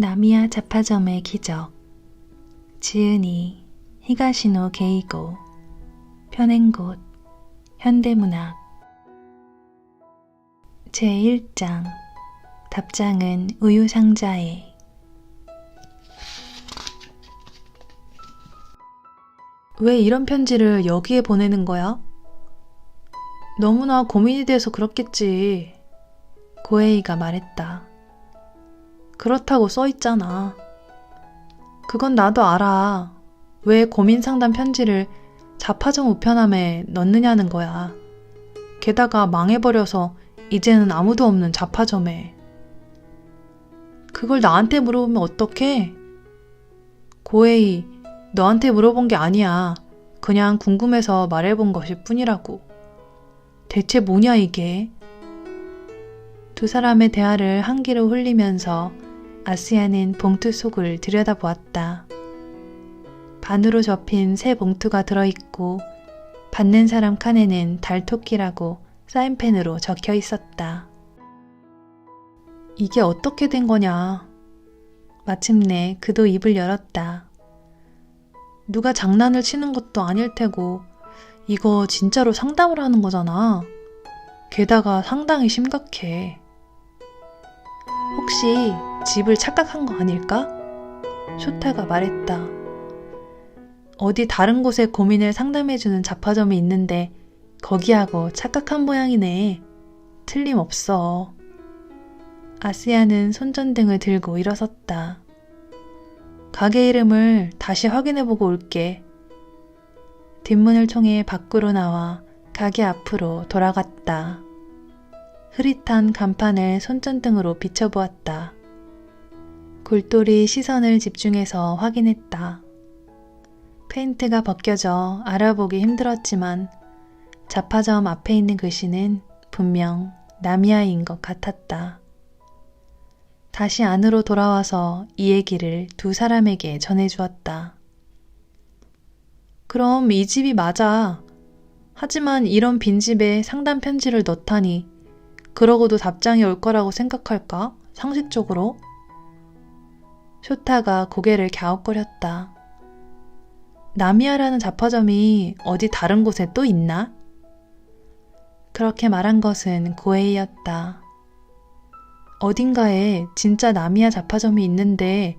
나미야 자파점의 기적 지은이 히가시노 게이고 편행곳 현대문학 제1장 답장은 우유상자에 왜 이런 편지를 여기에 보내는 거야? 너무나 고민이 돼서 그렇겠지. 고에이가 말했다. 그렇다고 써 있잖아. 그건 나도 알아. 왜 고민 상담 편지를 자파점 우편함에 넣느냐는 거야. 게다가 망해버려서 이제는 아무도 없는 자파점에. 그걸 나한테 물어보면 어떡해? 고에이, 너한테 물어본 게 아니야. 그냥 궁금해서 말해본 것일 뿐이라고. 대체 뭐냐, 이게? 두 사람의 대화를 한기로 흘리면서 아스야는 봉투 속을 들여다보았다. 반으로 접힌 새 봉투가 들어있고 받는 사람 칸에는 달토끼라고 사인펜으로 적혀 있었다. 이게 어떻게 된 거냐? 마침내 그도 입을 열었다. 누가 장난을 치는 것도 아닐 테고 이거 진짜로 상담을 하는 거잖아. 게다가 상당히 심각해. 혹시 집을 착각한 거 아닐까? 쇼타가 말했다. 어디 다른 곳에 고민을 상담해주는 자파점이 있는데 거기하고 착각한 모양이네. 틀림없어. 아스야는 손전등을 들고 일어섰다. 가게 이름을 다시 확인해보고 올게. 뒷문을 통해 밖으로 나와 가게 앞으로 돌아갔다. 흐릿한 간판을 손전등으로 비춰보았다. 골똘히 시선을 집중해서 확인했다. 페인트가 벗겨져 알아보기 힘들었지만 자파점 앞에 있는 글씨는 분명 나미아인 것 같았다. 다시 안으로 돌아와서 이 얘기를 두 사람에게 전해주었다. 그럼 이 집이 맞아. 하지만 이런 빈집에 상담 편지를 넣다니 그러고도 답장이 올 거라고 생각할까? 상식적으로? 쇼타가 고개를 갸웃거렸다. 나미아라는 자파점이 어디 다른 곳에 또 있나? 그렇게 말한 것은 고에이였다. 어딘가에 진짜 나미아 자파점이 있는데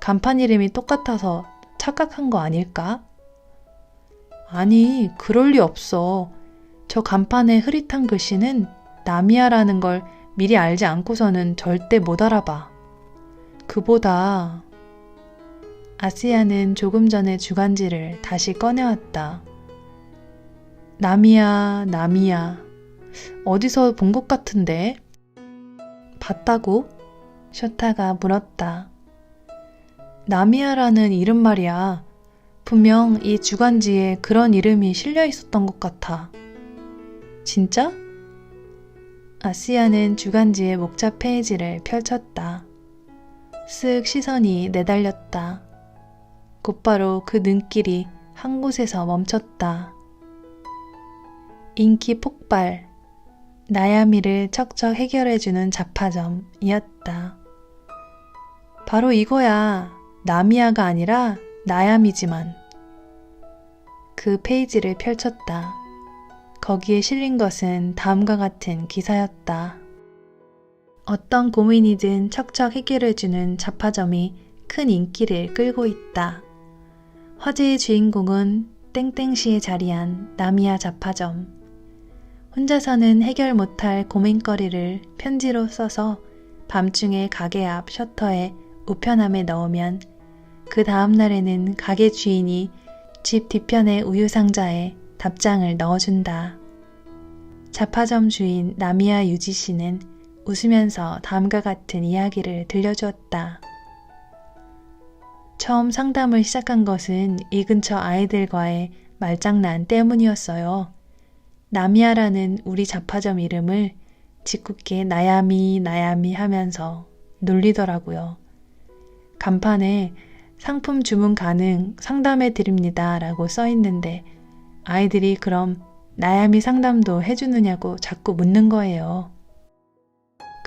간판 이름이 똑같아서 착각한 거 아닐까? 아니, 그럴 리 없어. 저 간판의 흐릿한 글씨는 나미아라는 걸 미리 알지 않고서는 절대 못 알아봐. 그보다 아시아는 조금 전에 주간지를 다시 꺼내왔다. 나미야, 나미야. 어디서 본 것 같은데? 봤다고? 쇼타가 물었다. 나미야라는 이름 말이야. 분명 이 주간지에 그런 이름이 실려 있었던 것 같아. 진짜? 아시아는 주간지의 목차 페이지를 펼쳤다. 쓱 시선이 내달렸다. 곧바로 그 눈길이 한 곳에서 멈췄다. 인기 폭발. 나야미를 척척 해결해주는 자파점이었다. 바로 이거야. 나미야가 아니라 나야미지만. 그 페이지를 펼쳤다. 거기에 실린 것은 다음과 같은 기사였다. 어떤 고민이든 척척 해결해주는 자파점이 큰 인기를 끌고 있다. 화제의 주인공은 땡땡시에 자리한 나미야 자파점. 혼자서는 해결 못할 고민거리를 편지로 써서 밤중에 가게 앞 셔터에 우편함에 넣으면 그 다음 날에는 가게 주인이 집 뒤편의 우유 상자에 답장을 넣어준다. 자파점 주인 나미야 유지 씨는 웃으면서 다음과 같은 이야기를 들려주었다. 처음 상담을 시작한 것은 이 근처 아이들과의 말장난 때문이었어요. 나미아라는 우리 자파점 이름을 짓궂게 나야미 나야미 하면서 놀리더라고요. 간판에 상품 주문 가능 상담해 드립니다 라고 써 있는데 아이들이 그럼 나야미 상담도 해주느냐고 자꾸 묻는 거예요.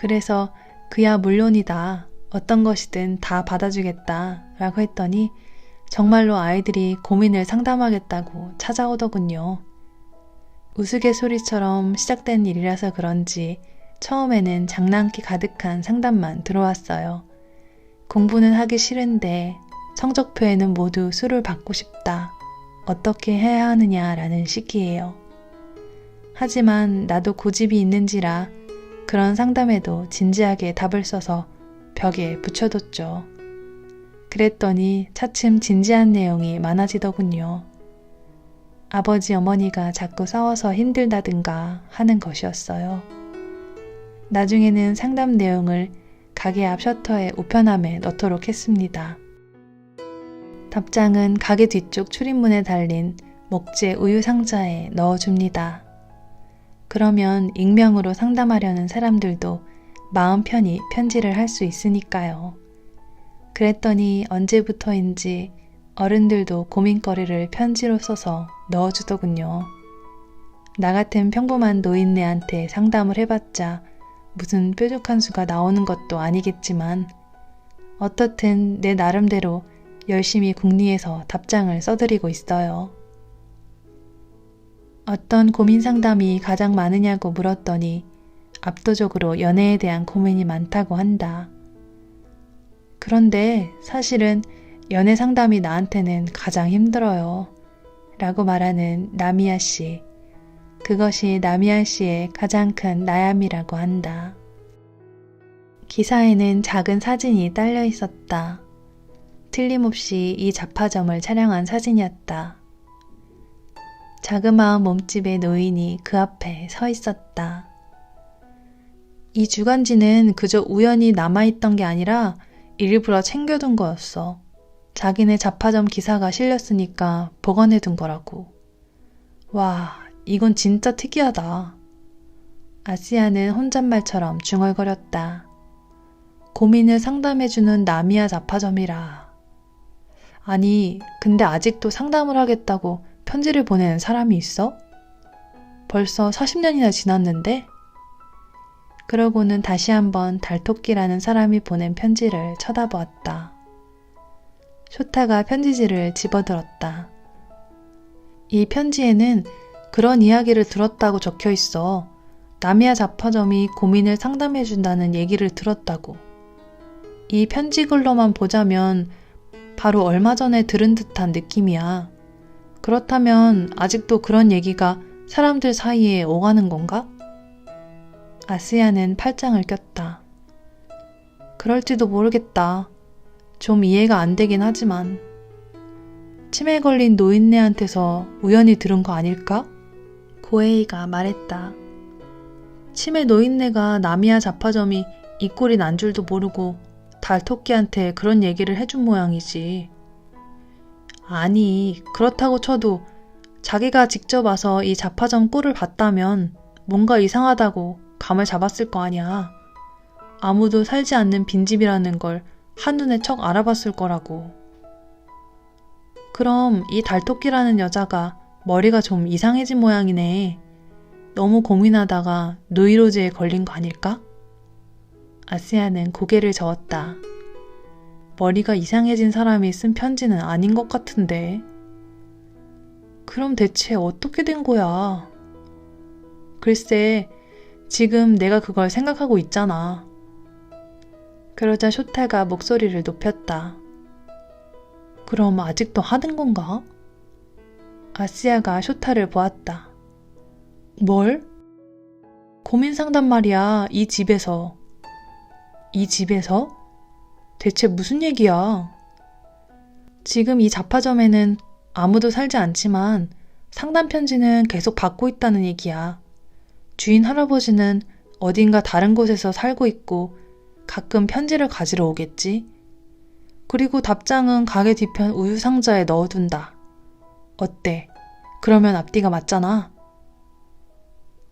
그래서 그야 물론이다. 어떤 것이든 다 받아주겠다 라고 했더니 정말로 아이들이 고민을 상담하겠다고 찾아오더군요. 우스갯소리처럼 시작된 일이라서 그런지 처음에는 장난기 가득한 상담만 들어왔어요. 공부는 하기 싫은데 성적표에는 모두 수를 받고 싶다. 어떻게 해야 하느냐라는 시기예요. 하지만 나도 고집이 있는지라 그런 상담에도 진지하게 답을 써서 벽에 붙여뒀죠. 그랬더니 차츰 진지한 내용이 많아지더군요. 아버지 어머니가 자꾸 싸워서 힘들다든가 하는 것이었어요. 나중에는 상담 내용을 가게 앞 셔터의 우편함에 넣도록 했습니다. 답장은 가게 뒤쪽 출입문에 달린 목재 우유 상자에 넣어줍니다. 그러면 익명으로 상담하려는 사람들도 마음 편히 편지를 할 수 있으니까요. 그랬더니 언제부터인지 어른들도 고민거리를 편지로 써서 넣어주더군요. 나 같은 평범한 노인네한테 상담을 해봤자 무슨 뾰족한 수가 나오는 것도 아니겠지만 어떻든 내 나름대로 열심히 궁리해서 답장을 써드리고 있어요. 어떤 고민 상담이 가장 많으냐고 물었더니 압도적으로 연애에 대한 고민이 많다고 한다. 그런데 사실은 연애 상담이 나한테는 가장 힘들어요. 라고 말하는 나미야 씨. 그것이 나미야 씨의 가장 큰 나얌이라고 한다. 기사에는 작은 사진이 딸려 있었다. 틀림없이 이 잡화점을 촬영한 사진이었다. 자그마한 몸집의 노인이 그 앞에 서 있었다. 이 주간지는 그저 우연히 남아있던 게 아니라 일부러 챙겨둔 거였어. 자기네 잡화점 기사가 실렸으니까 보관해둔 거라고. 와, 이건 진짜 특이하다. 아시아는 혼잣말처럼 중얼거렸다. 고민을 상담해주는 나미야 잡화점이라. 아니, 근데 아직도 상담을 하겠다고 편지를 보내는 사람이 있어? 벌써 40년이나 지났는데? 그러고는 다시 한번 달토끼라는 사람이 보낸 편지를 쳐다보았다. 쇼타가 편지지를 집어들었다. 이 편지에는 그런 이야기를 들었다고 적혀 있어. 나미야 잡화점이 고민을 상담해준다는 얘기를 들었다고. 이 편지 글로만 보자면 바로 얼마 전에 들은 듯한 느낌이야. 그렇다면 아직도 그런 얘기가 사람들 사이에 오가는 건가? 아스야는 팔짱을 꼈다. 그럴지도 모르겠다. 좀 이해가 안 되긴 하지만. 치매 걸린 노인네한테서 우연히 들은 거 아닐까? 고에이가 말했다. 치매 노인네가 나미야 잡화점이 이 꼴이 난 줄도 모르고 달토끼한테 그런 얘기를 해준 모양이지. 아니, 그렇다고 쳐도 자기가 직접 와서 이 잡화점 꼴을 봤다면 뭔가 이상하다고 감을 잡았을 거 아니야. 아무도 살지 않는 빈집이라는 걸 한눈에 척 알아봤을 거라고. 그럼 이 달토끼라는 여자가 머리가 좀 이상해진 모양이네. 너무 고민하다가 노이로제에 걸린 거 아닐까? 아시아는 고개를 저었다. 머리가 이상해진 사람이 쓴 편지는 아닌 것 같은데. 그럼 대체 어떻게 된 거야? 글쎄, 지금 내가 그걸 생각하고 있잖아. 그러자 쇼타가 목소리를 높였다. 그럼 아직도 하는 건가? 아시아가 쇼타를 보았다. 뭘? 고민 상담 말이야, 이 집에서. 이 집에서? 대체 무슨 얘기야? 지금 이 잡화점에는 아무도 살지 않지만 상담 편지는 계속 받고 있다는 얘기야. 주인 할아버지는 어딘가 다른 곳에서 살고 있고 가끔 편지를 가지러 오겠지. 그리고 답장은 가게 뒤편 우유 상자에 넣어둔다. 어때? 그러면 앞뒤가 맞잖아.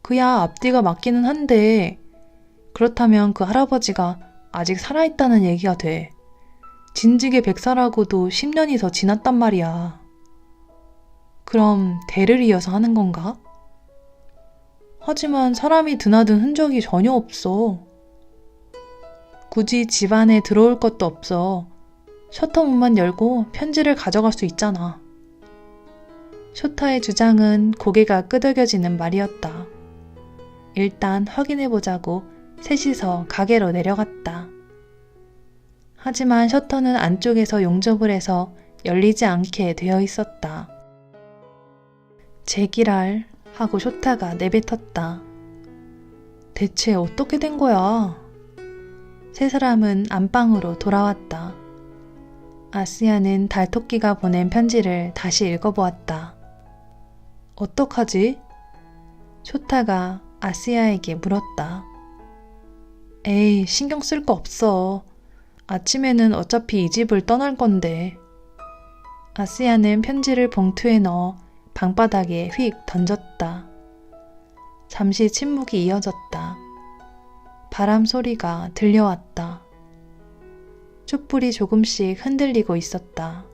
그야 앞뒤가 맞기는 한데 그렇다면 그 할아버지가 아직 살아있다는 얘기가 돼. 진즉의 백사라고도 10년이 더 지났단 말이야. 그럼 대를 이어서 하는 건가? 하지만 사람이 드나든 흔적이 전혀 없어. 굳이 집 안에 들어올 것도 없어. 셔터문만 열고 편지를 가져갈 수 있잖아. 쇼타의 주장은 고개가 끄덕여지는 말이었다. 일단 확인해보자고 셋이서 가게로 내려갔다. 하지만 셔터는 안쪽에서 용접을 해서 열리지 않게 되어 있었다. 제기랄 하고 쇼타가 내뱉었다. 대체 어떻게 된 거야? 세 사람은 안방으로 돌아왔다. 아시아는 달토끼가 보낸 편지를 다시 읽어보았다. 어떡하지? 쇼타가 아시아에게 물었다. 에이, 신경 쓸 거 없어. 아침에는 어차피 이 집을 떠날 건데. 아시아는 편지를 봉투에 넣어 방바닥에 휙 던졌다. 잠시 침묵이 이어졌다. 바람 소리가 들려왔다. 촛불이 조금씩 흔들리고 있었다.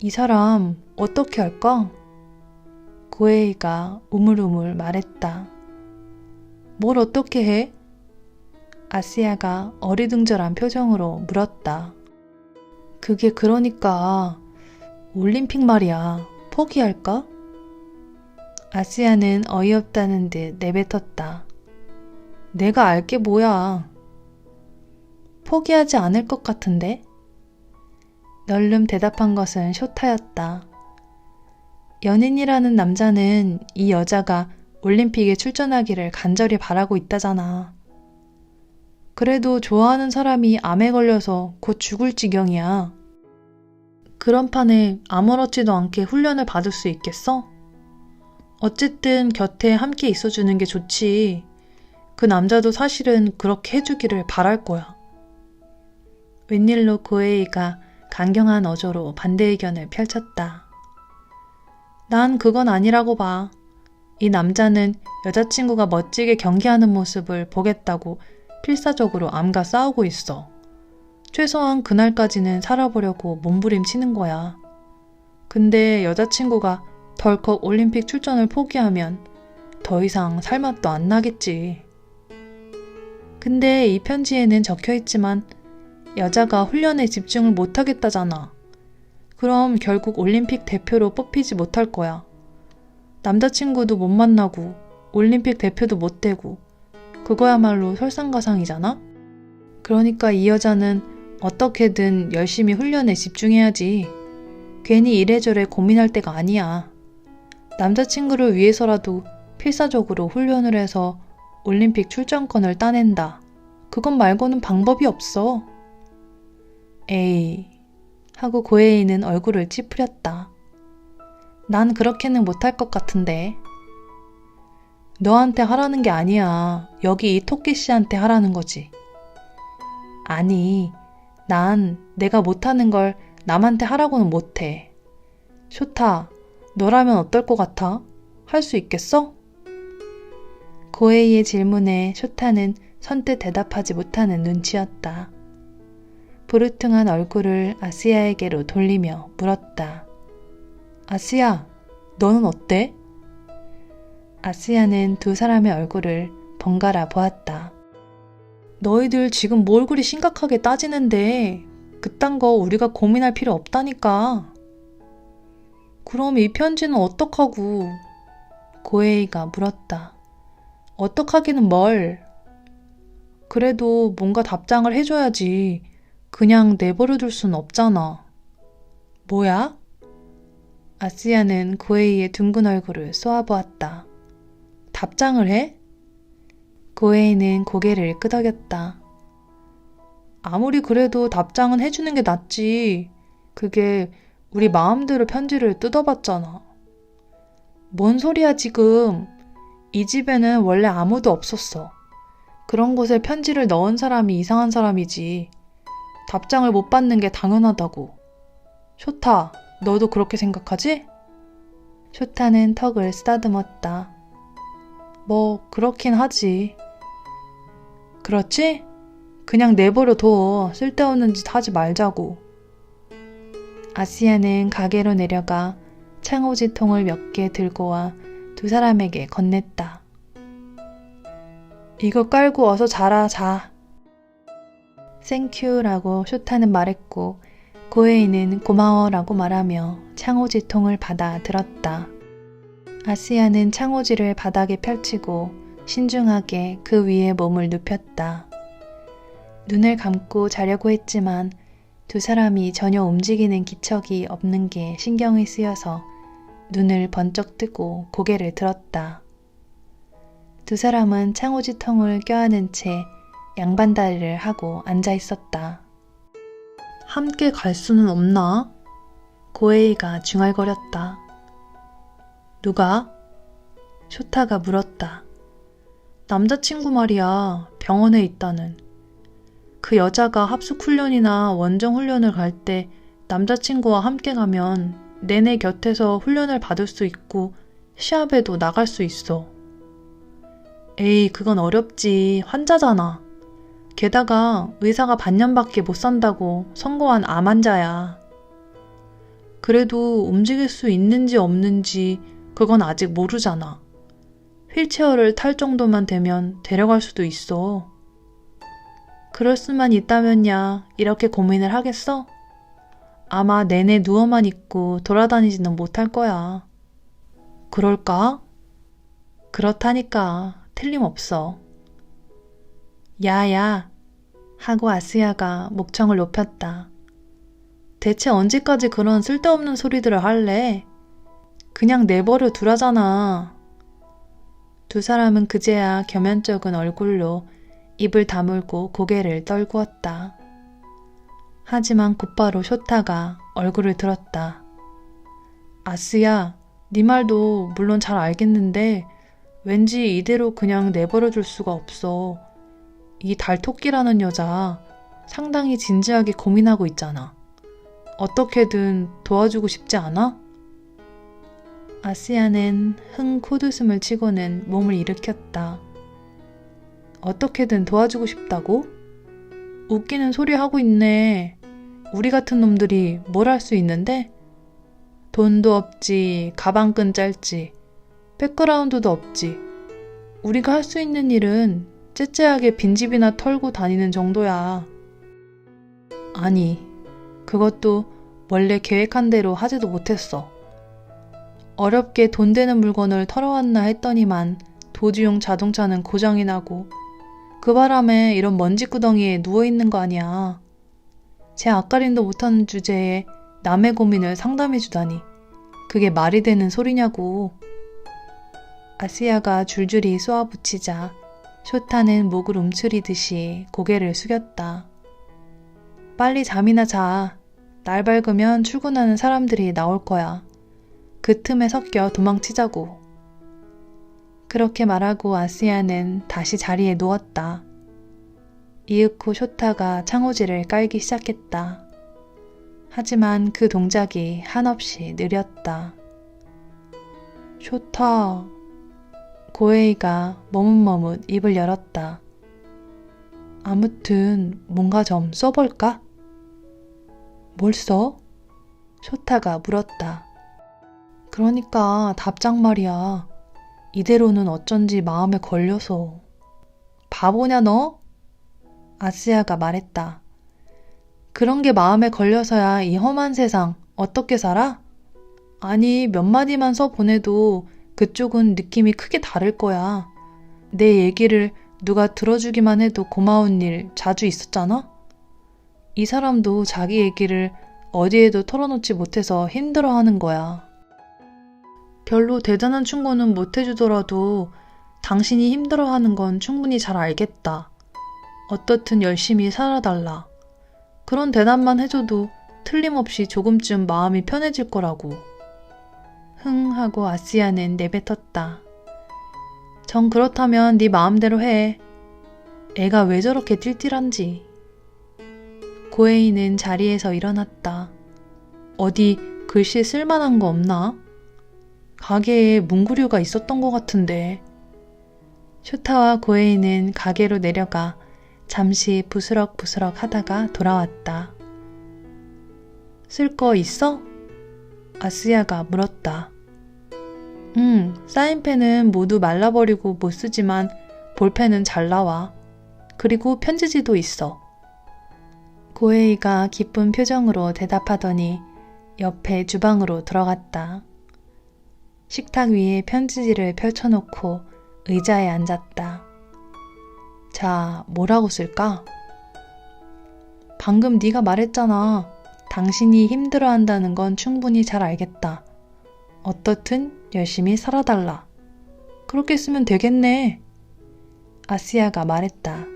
이 사람 어떻게 할까? 고에이가 우물우물 말했다. 뭘 어떻게 해? 아시아가 어리둥절한 표정으로 물었다. 그게 그러니까 올림픽 말이야. 포기할까? 아시아는 어이없다는 듯 내뱉었다. 내가 알게 뭐야. 포기하지 않을 것 같은데? 널름 대답한 것은 쇼타였다. 연인이라는 남자는 이 여자가 올림픽에 출전하기를 간절히 바라고 있다잖아. 그래도 좋아하는 사람이 암에 걸려서 곧 죽을 지경이야. 그런 판에 아무렇지도 않게 훈련을 받을 수 있겠어? 어쨌든 곁에 함께 있어주는 게 좋지. 그 남자도 사실은 그렇게 해주기를 바랄 거야. 웬일로 고에이가 강경한 어조로 반대 의견을 펼쳤다. 난 그건 아니라고 봐. 이 남자는 여자친구가 멋지게 경기하는 모습을 보겠다고 필사적으로 암과 싸우고 있어. 최소한 그날까지는 살아보려고 몸부림치는 거야. 근데 여자친구가 덜컥 올림픽 출전을 포기하면 더 이상 살 맛도 안 나겠지. 근데 이 편지에는 적혀 있지만 여자가 훈련에 집중을 못 하겠다잖아. 그럼 결국 올림픽 대표로 뽑히지 못할 거야. 남자친구도 못 만나고 올림픽 대표도 못 되고 그거야말로 설상가상이잖아? 그러니까 이 여자는 어떻게든 열심히 훈련에 집중해야지. 괜히 이래저래 고민할 때가 아니야. 남자친구를 위해서라도 필사적으로 훈련을 해서 올림픽 출전권을 따낸다. 그것 말고는 방법이 없어. 에이, 하고 고에이는 얼굴을 찌푸렸다. 난 그렇게는 못할 것 같은데. 너한테 하라는 게 아니야. 여기 이 토끼 씨한테 하라는 거지. 아니, 난 내가 못하는 걸 남한테 하라고는 못해. 쇼타, 너라면 어떨 것 같아? 할 수 있겠어? 고에이의 질문에 쇼타는 선뜻 대답하지 못하는 눈치였다. 부르퉁한 얼굴을 아시아에게로 돌리며 물었다. 아시아, 너는 어때? 아시아는 두 사람의 얼굴을 번갈아 보았다. 너희들 지금 뭘 그리 심각하게 따지는데 그딴 거 우리가 고민할 필요 없다니까. 그럼 이 편지는 어떡하고? 고에이가 물었다. 어떡하기는 뭘? 그래도 뭔가 답장을 해줘야지. 그냥 내버려 둘 순 없잖아. 뭐야? 아시아는 고에이의 둥근 얼굴을 쏘아보았다. 답장을 해? 고에이는 고개를 끄덕였다. 아무리 그래도 답장은 해주는 게 낫지. 그게 우리 마음대로 편지를 뜯어봤잖아. 뭔 소리야, 지금. 이 집에는 원래 아무도 없었어. 그런 곳에 편지를 넣은 사람이 이상한 사람이지. 답장을 못 받는 게 당연하다고. 쇼타, 너도 그렇게 생각하지? 쇼타는 턱을 쓰다듬었다. 뭐, 그렇긴 하지. 그렇지? 그냥 내버려 둬. 쓸데없는 짓 하지 말자고. 아시아는 가게로 내려가 창호지 통을 몇 개 들고 와 두 사람에게 건넸다. 이거 깔고 어서 자라, 자. 땡큐라고 쇼타는 말했고 고에이는 고마워라고 말하며 창호지 통을 받아 들었다. 아시아는 창호지를 바닥에 펼치고 신중하게 그 위에 몸을 눕혔다. 눈을 감고 자려고 했지만 두 사람이 전혀 움직이는 기척이 없는 게 신경이 쓰여서 눈을 번쩍 뜨고 고개를 들었다. 두 사람은 창호지 통을 껴안은 채 양반다리를 하고 앉아 있었다. 함께 갈 수는 없나? 고에이가 중얼거렸다. 누가? 쇼타가 물었다. 남자친구 말이야. 병원에 있다는. 그 여자가 합숙 훈련이나 원정 훈련을 갈 때 남자친구와 함께 가면 내내 곁에서 훈련을 받을 수 있고 시합에도 나갈 수 있어. 에이, 그건 어렵지. 환자잖아. 게다가 의사가 반년밖에 못 산다고 선고한 암 환자야. 그래도 움직일 수 있는지 없는지 그건 아직 모르잖아. 휠체어를 탈 정도만 되면 데려갈 수도 있어. 그럴 수만 있다면야 이렇게 고민을 하겠어? 아마 내내 누워만 있고 돌아다니지는 못할 거야. 그럴까? 그렇다니까 틀림없어. 야야 하고 아스야가 목청을 높였다. 대체 언제까지 그런 쓸데없는 소리들을 할래? 그냥 내버려 두라잖아. 두 사람은 그제야 겸연쩍은 얼굴로 입을 다물고 고개를 떨구었다. 하지만 곧바로 쇼타가 얼굴을 들었다. 아스야, 네 말도 물론 잘 알겠는데 왠지 이대로 그냥 내버려 둘 수가 없어. 이 달토끼라는 여자 상당히 진지하게 고민하고 있잖아. 어떻게든 도와주고 싶지 않아? 아시아는 흥 코드숨을 치고는 몸을 일으켰다. 어떻게든 도와주고 싶다고? 웃기는 소리 하고 있네. 우리 같은 놈들이 뭘 할 수 있는데? 돈도 없지, 가방끈 짧지, 백그라운드도 없지. 우리가 할 수 있는 일은 째째하게 빈집이나 털고 다니는 정도야. 아니, 그것도 원래 계획한 대로 하지도 못했어. 어렵게 돈 되는 물건을 털어왔나 했더니만 도주용 자동차는 고장이 나고 그 바람에 이런 먼지 구덩이에 누워있는 거 아니야. 제 앞가림도 못하는 주제에 남의 고민을 상담해주다니. 그게 말이 되는 소리냐고. 아시아가 줄줄이 쏘아붙이자 쇼타는 목을 움츠리듯이 고개를 숙였다. 빨리 잠이나 자. 날 밝으면 출근하는 사람들이 나올 거야. 그 틈에 섞여 도망치자고. 그렇게 말하고 아시아는 다시 자리에 누웠다. 이윽고 쇼타가 창호지를 깔기 시작했다. 하지만 그 동작이 한없이 느렸다. 쇼타. 고에이가 머뭇머뭇 입을 열었다. 아무튼 뭔가 좀 써볼까? 뭘 써? 쇼타가 물었다. 그러니까 답장 말이야. 이대로는 어쩐지 마음에 걸려서. 바보냐 너? 아스야가 말했다. 그런 게 마음에 걸려서야 이 험한 세상 어떻게 살아? 아니 몇 마디만 써 보내도 그쪽은 느낌이 크게 다를 거야. 내 얘기를 누가 들어주기만 해도 고마운 일 자주 있었잖아? 이 사람도 자기 얘기를 어디에도 털어놓지 못해서 힘들어 하는 거야. 별로 대단한 충고는 못 해주더라도 당신이 힘들어 하는 건 충분히 잘 알겠다. 어떻든 열심히 살아달라. 그런 대답만 해줘도 틀림없이 조금쯤 마음이 편해질 거라고. 흥 하고 아시아는 내뱉었다. 정 그렇다면 네 마음대로 해. 애가 왜 저렇게 띨띨한지. 고에이는 자리에서 일어났다. 어디 글씨 쓸만한 거 없나? 가게에 문구류가 있었던 것 같은데. 슈타와 고에이는 가게로 내려가 잠시 부스럭부스럭 하다가 돌아왔다. 쓸 거 있어? 아스야가 물었다. 응, 사인펜은 모두 말라버리고 못 쓰지만 볼펜은 잘 나와. 그리고 편지지도 있어. 고에이가 기쁜 표정으로 대답하더니 옆에 주방으로 들어갔다. 식탁 위에 편지지를 펼쳐놓고 의자에 앉았다. 자, 뭐라고 쓸까? 방금 네가 말했잖아. 당신이 힘들어한다는 건 충분히 잘 알겠다. 어떻든 열심히 살아달라. 그렇게 쓰면 되겠네. 아시아가 말했다.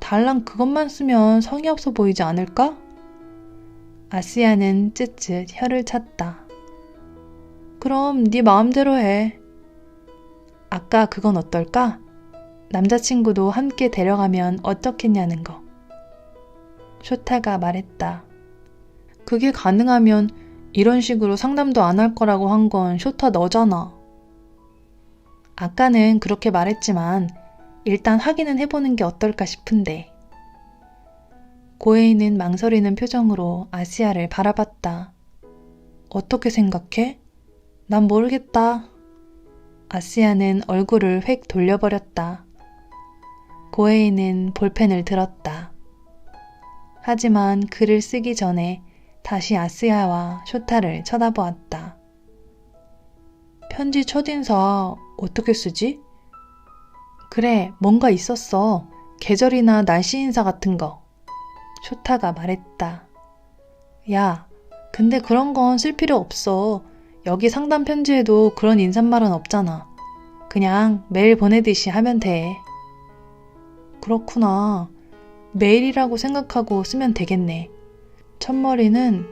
달랑 그것만 쓰면 성의 없어 보이지 않을까? 아시아는 쯧쯧 혀를 찼다. 그럼 네 마음대로 해. 아까 그건 어떨까? 남자친구도 함께 데려가면 어떻겠냐는 거. 쇼타가 말했다. 그게 가능하면 이런 식으로 상담도 안 할 거라고 한 건 쇼타 너잖아. 아까는 그렇게 말했지만 일단 확인은 해보는 게 어떨까 싶은데. 고에이는 망설이는 표정으로 아시아를 바라봤다. 어떻게 생각해? 난 모르겠다. 아시아는 얼굴을 획 돌려버렸다. 고에이는 볼펜을 들었다. 하지만 글을 쓰기 전에 다시 아스야와 쇼타를 쳐다보았다. 편지 첫 인사 어떻게 쓰지? 그래, 뭔가 있었어. 계절이나 날씨 인사 같은 거. 쇼타가 말했다. 야, 근데 그런 건 쓸 필요 없어. 여기 상담 편지에도 그런 인사말은 없잖아. 그냥 메일 보내듯이 하면 돼. 그렇구나. 메일이라고 생각하고 쓰면 되겠네. 첫머리는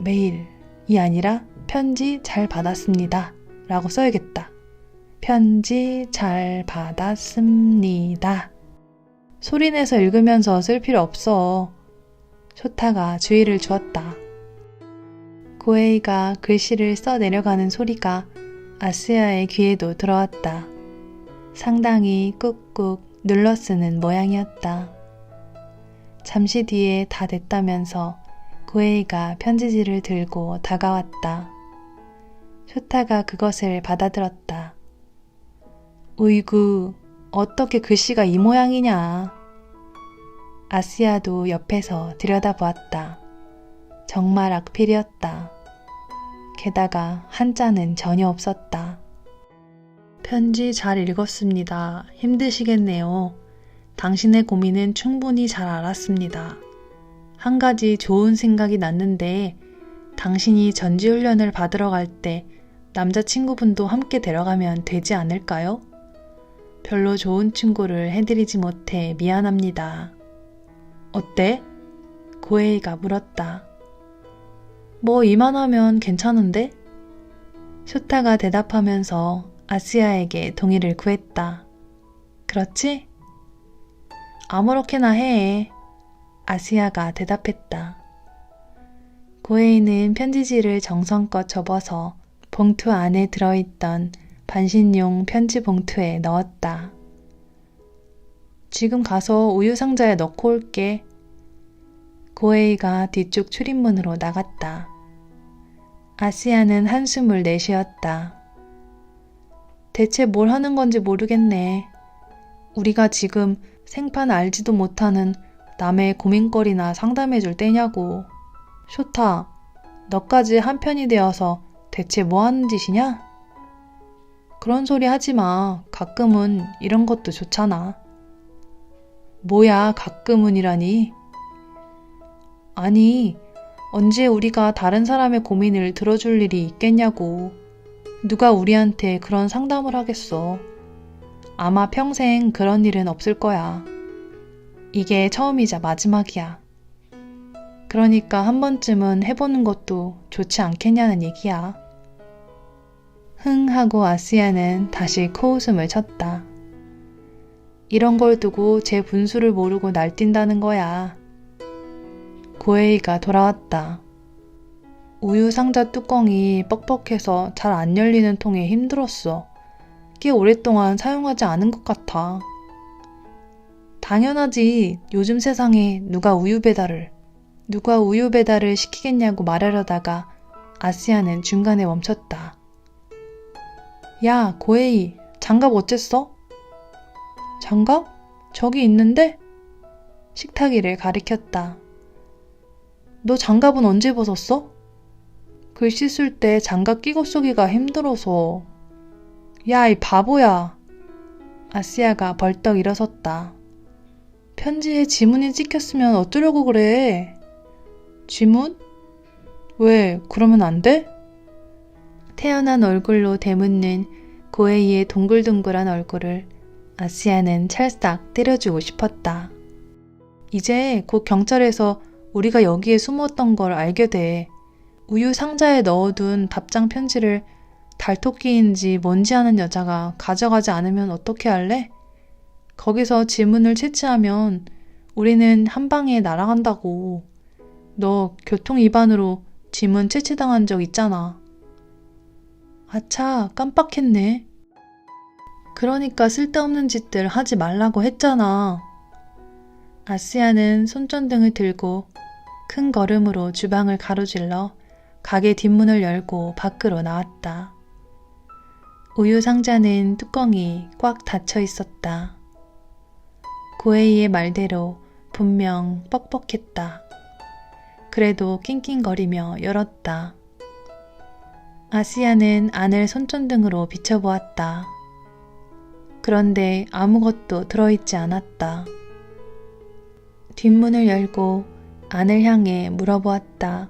메일이 아니라 편지 잘 받았습니다. 라고 써야겠다. 편지 잘 받았습니다. 소리내서 읽으면서 쓸 필요 없어. 쇼타가 주의를 주었다. 고에이가 글씨를 써 내려가는 소리가 아스야의 귀에도 들어왔다. 상당히 꾹꾹 눌러 쓰는 모양이었다. 잠시 뒤에 다 됐다면서 고에이가 편지지를 들고 다가왔다. 쇼타가 그것을 받아들었다. 우이구, 어떻게 글씨가 이 모양이냐. 아시아도 옆에서 들여다보았다. 정말 악필이었다. 게다가 한자는 전혀 없었다. 편지 잘 읽었습니다. 힘드시겠네요. 당신의 고민은 충분히 잘 알았습니다. 한 가지 좋은 생각이 났는데, 당신이 전지훈련을 받으러 갈 때 남자친구분도 함께 데려가면 되지 않을까요? 별로 좋은 친구를 해드리지 못해 미안합니다. 어때? 고에이가 물었다. 뭐 이만하면 괜찮은데? 쇼타가 대답하면서 아시아에게 동의를 구했다. 그렇지? 아무렇게나 해. 아시아가 대답했다. 고에이는 편지지를 정성껏 접어서 봉투 안에 들어있던 반신용 편지 봉투에 넣었다. 지금 가서 우유 상자에 넣고 올게. 고에이가 뒤쪽 출입문으로 나갔다. 아시아는 한숨을 내쉬었다. 대체 뭘 하는 건지 모르겠네. 우리가 지금 생판 알지도 못하는 남의 고민거리나 상담해줄 때냐고. 쇼타, 너까지 한편이 되어서 대체 뭐 하는 짓이냐? 그런 소리 하지 마. 가끔은 이런 것도 좋잖아. 뭐야, 가끔은이라니? 아니, 언제 우리가 다른 사람의 고민을 들어줄 일이 있겠냐고. 누가 우리한테 그런 상담을 하겠어. 아마 평생 그런 일은 없을 거야. 이게 처음이자 마지막이야. 그러니까 한 번쯤은 해보는 것도 좋지 않겠냐는 얘기야. 흥 하고 아스야는 다시 코웃음을 쳤다. 이런 걸 두고 제 분수를 모르고 날뛴다는 거야. 고에이가 돌아왔다. 우유 상자 뚜껑이 뻑뻑해서 잘 안 열리는 통에 힘들었어. 꽤 오랫동안 사용하지 않은 것 같아. 당연하지. 요즘 세상에 누가 우유 배달을, 누가 우유 배달을 시키겠냐고 말하려다가 아시아는 중간에 멈췄다. 야, 고에이, 장갑 어쨌어? 장갑? 저기 있는데? 식탁 위를 가리켰다. 너 장갑은 언제 벗었어? 글씨 쓸 때 장갑 끼고 쓰기가 힘들어서. 야, 이 바보야. 아시아가 벌떡 일어섰다. 편지에 지문이 찍혔으면 어쩌려고 그래? 지문? 왜, 그러면 안 돼? 태연한 얼굴로 대묻는 고에이의 동글동글한 얼굴을 아시아는 찰싹 때려주고 싶었다. 이제 곧 경찰에서 우리가 여기에 숨었던 걸 알게 돼. 우유 상자에 넣어둔 답장 편지를 달토끼인지 뭔지 아는 여자가 가져가지 않으면 어떻게 할래? 거기서 지문을 채취하면 우리는 한 방에 날아간다고. 너 교통 위반으로 지문 채취당한 적 있잖아. 아차, 깜빡했네. 그러니까 쓸데없는 짓들 하지 말라고 했잖아. 아시아는 손전등을 들고 큰 걸음으로 주방을 가로질러 가게 뒷문을 열고 밖으로 나왔다. 우유 상자는 뚜껑이 꽉 닫혀 있었다. 고에이의 말대로 분명 뻑뻑했다. 그래도 낑낑거리며 열었다. 아시아는 안을 손전등으로 비춰보았다. 그런데 아무것도 들어있지 않았다. 뒷문을 열고 안을 향해 물어보았다.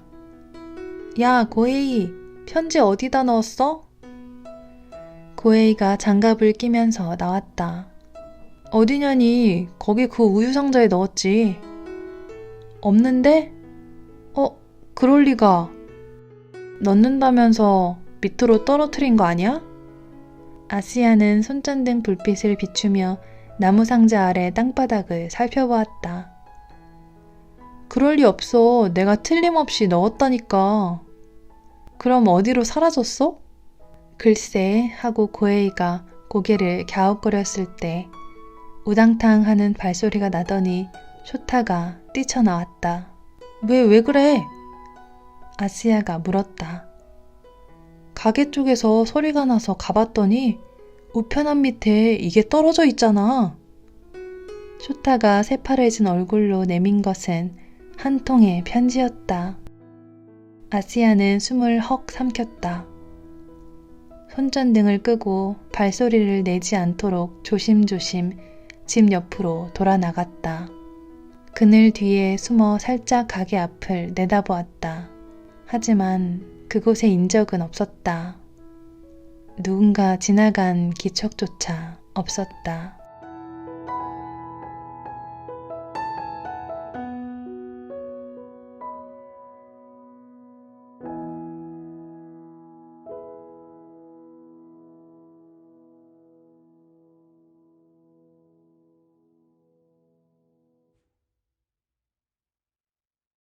야, 고에이, 편지 어디다 넣었어? 고에이가 장갑을 끼면서 나왔다. 어디냐니, 거기 그 우유 상자에 넣었지. 없는데? 어, 그럴 리가. 넣는다면서 밑으로 떨어뜨린 거 아니야? 아시아는 손전등 불빛을 비추며 나무 상자 아래 땅바닥을 살펴보았다. 그럴 리 없어. 내가 틀림없이 넣었다니까. 그럼 어디로 사라졌어? 글쎄 하고 고에이가 고개를 갸웃거렸을 때 우당탕 하는 발소리가 나더니 쇼타가 뛰쳐나왔다. 왜, 왜 그래? 아시아가 물었다. 가게 쪽에서 소리가 나서 가봤더니 우편함 밑에 이게 떨어져 있잖아. 쇼타가 새파래진 얼굴로 내민 것은 한 통의 편지였다. 아시아는 숨을 헉 삼켰다. 손전등을 끄고 발소리를 내지 않도록 조심조심 집 옆으로 돌아 나갔다. 그늘 뒤에 숨어 살짝 가게 앞을 내다보았다. 하지만 그곳에 인적은 없었다. 누군가 지나간 기척조차 없었다.